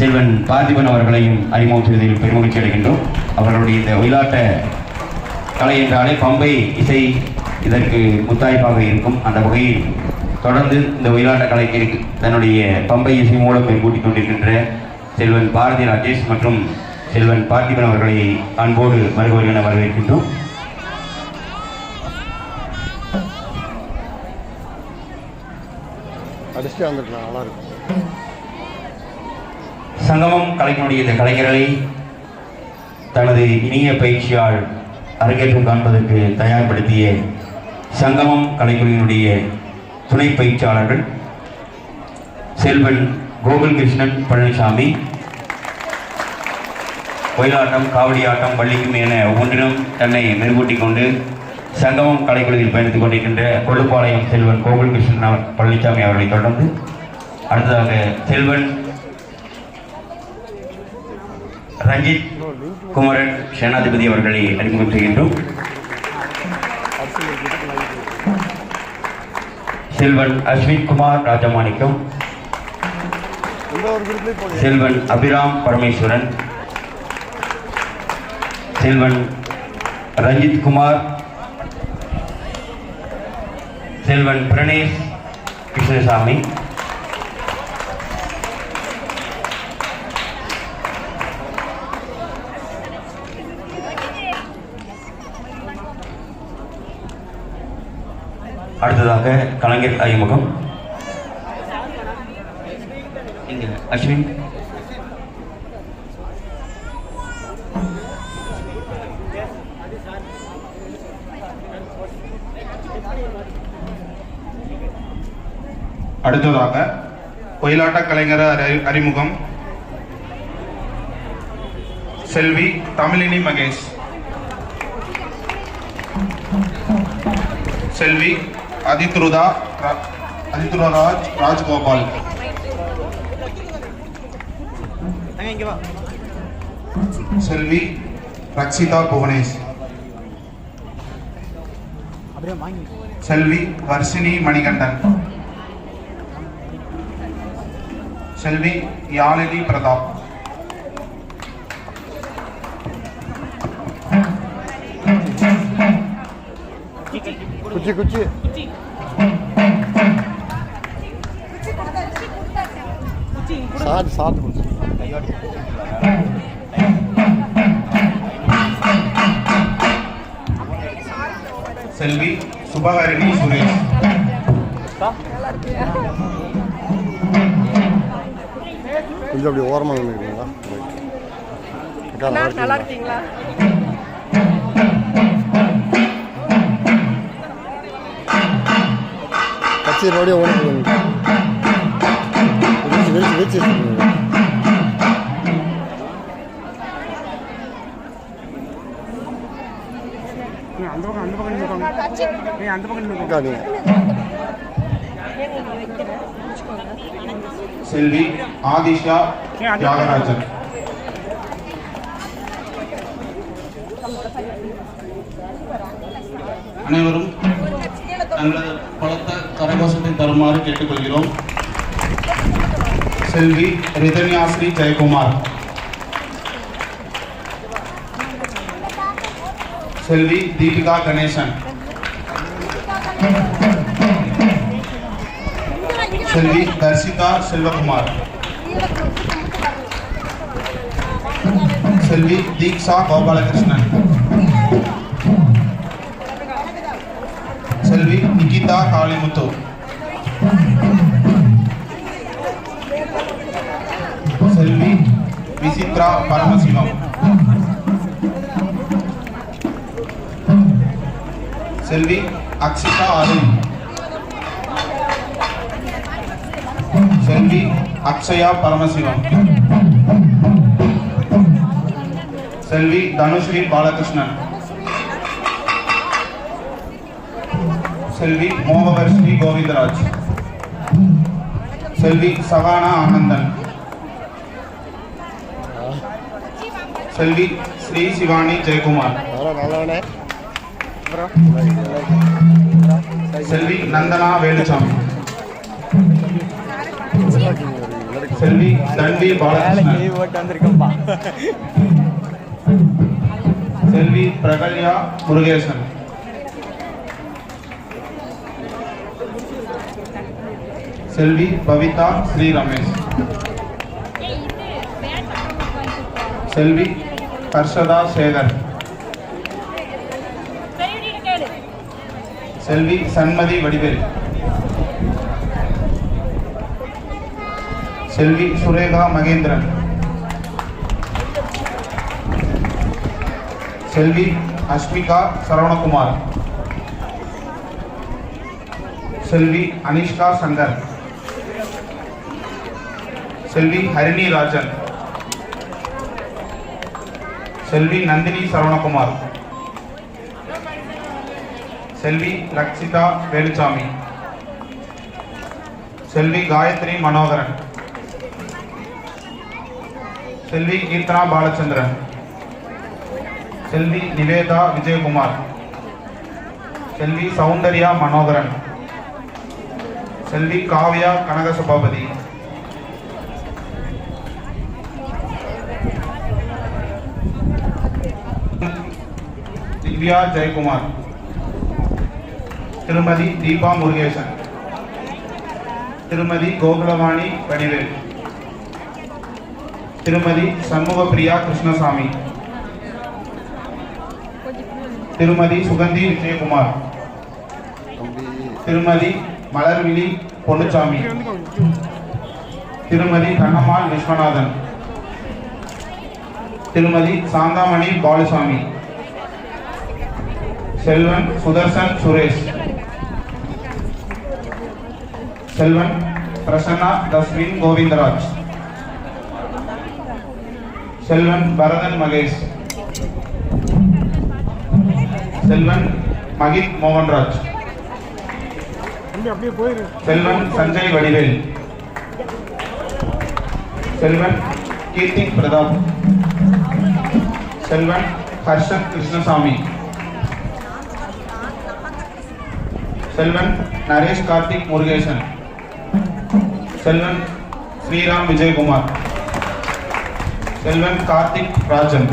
செல்வன் பார்த்திபன் அவர்களையும் அறிமுகம் செய்வதில் பெருமகிழ்ச்சி அடைகின்றோம். அவர்களுடைய இந்த ஒயிலாட்ட கலை என்றாலே பம்பை இசை இதற்கு முத்தாய்ப்பாக இருக்கும். அந்த வகையில் தொடர்ந்து இந்த ஒயிலாட்ட கலைஞருக்கு தன்னுடைய பம்பை இசை மூலம் கூட்டிக் கொண்டிருக்கின்ற செல்வன் பாரதி ராஜேஷ் மற்றும் செல்வன் பார்த்திபன் அவர்களை அன்போடு மறுபடியும் என வரவேற்கின்றோம் அடிச்சு வந்துருக்கலாம் நல்லா இருக்கும் சங்கமம் கலைஞனுடைய இந்த கலைஞர்களை தனது இனிய பயிற்சியால் அரங்கேற்றம் காண்பதற்கு தயார்படுத்திய சங்கமம் கலைக்குழுவினுடைய துணை பயிற்சியாளர்கள் செல்வன் கோகுல் கிருஷ்ணன் பழனிசாமி ஒயிலாட்டம் காவடியாட்டம் வள்ளிக்கும் என ஒவ்வொன்றிலும் தன்னை மெருகூட்டிக் கொண்டு சங்கமம் கலைக்குழுவில் பயணித்துக் கொண்டிருக்கின்ற கொள்ளுப்பாளையம் செல்வன் கோகுல் கிருஷ்ணன் பழனிசாமி அவர்களை தொடர்ந்து அடுத்ததாக செல்வன் ரஞ்சித் குமரன் சேனாதிபதி அவர்களை அறிமுகம் செய்கின்றோம். செல்வன் அஸ்வின் குமார் ராஜமாணிக்கம். செல்வன் அபிராம் பரமேஸ்வரன். செல்வன் ரஞ்சித் குமார். செல்வன் பிரணேஷ் கிருஷ்ணசாமி. அடுத்ததாக கலைஞர் அறிமுகம். இங்க அஸ்வின். அடுத்ததாக ஒயிலாட்ட கலைஞர் அறி- அறிமுகம். செல்வி தமிழினி மகேஷ். செல்வி அதித்ருதா அதித்ருராஜ் ராஜ்கோபால் செல்வி ரக்ஷிதா புவனேஷ் செல்வி வர்ஷினி மணிகண்டன் செல்வி யாழினி பிரதாப் குச்சி குச்சி. சாப்பிட்டு சாப்பிட்டு குச்சி செல்வி சுபகரணி சுரேஷ். கொஞ்சம் அப்படி ஓரமாக நல்லா அண்ணா, நல்லா இருக்கீங்களா இருக்கீங்களா கட்சி ரோடியே ஓடி விரிச்சு. விரிச்சு விரிச்சு வச்சுருக்கீங்க அக்கா நீங்கள் செல்வி ஆதிஷா தியாகராஜன். அனைவரும் தங்களது பலத்த கரகோஷத்தை தருமாறு கேட்டுக்கொள்கிறோம் செல்வி ரிதன்யாஸ்ரீ ஜெயக்குமார் செல்வி தீபிகா கணேசன் செல்வி தர்ஷிகா செல்வகுமார் செல்வி தீக்ஷா கோபாலகிருஷ்ணன் செல்வி நிகிதா காளிமுத்து விசித்ரா பரமசிவம் செல்வி அக்ஷிதா அருண் செல்வி அக்ஷயா பரமசிவம் செல்வி தனுஸ்ரீ பாலகிருஷ்ணன் செல்வி மோகவர்ஷினி கோவிந்தராஜ் செல்வி சகானா ஆனந்தன் செல்வி ஸ்ரீ சிவானி ஜெயக்குமார். செல்வி நந்தனா வேலுசாமி செல்வி தண்டி பாலகிருஷ்ணன். செல்வி பிரகல்யா முருகேசன். செல்வி பவிதா ஸ்ரீ ரமேஷ். செல்வி ஹர்ஷதா சேகர் செல்வி சண்மதி வடிவேல். செல்வி சுரேகா மகேந்திரன். செல்வி அஸ்மிகா சரவணகுமார். செல்வி அனிஷ்கா சங்கர். செல்வி ஹரிணி ராஜன். செல்வி நந்தினி சரவணகுமார். செல்வி லக்ஷிதா வேலுச்சாமி. செல்வி காயத்ரி மனோகரன். செல்வி கீர்த்தனா பாலச்சந்திரன். செல்வி நிவேதா விஜயகுமார். செல்வி சௌந்தர்யா மனோகரன். செல்வி காவ்யா கனகசபாபதி. திவ்யா ஜெயக்குமார். திருமதி தீபா முருகேசன். திருமதி கோகுலவாணி வடிவேல். திருமதி சண்முகப்பிரியா கிருஷ்ணசாமி. திருமதி சுகந்தி விஜயகுமார். திருமதி மலர்விழி பொன்னுச்சாமி. திருமதி கண்ணம்மாள் விஸ்வநாதன். திருமதி சாந்தாமணி பாலுசாமி. செல்வன் சுதர்சன் சுரேஷ் செல்வன் பிரசன்னா தஸ்வின் கோவிந்தராஜ் செல்வன் பரதன் மகேஷ் செல்வன் மகித் மோகன்ராஜ் அப்படியே போயிரு செல்வன் சஞ்சய் வடிவேல் செல்வன் கீர்த்தி பிரதாப் செல்வன் ஹர்ஷன் கிருஷ்ணசாமி செல்வன் நரேஷ் கார்த்திக் முருகேசன் செல்வன் ஸ்ரீராம் விஜயகுமார் செல்வன் கார்த்திக் ராஜன்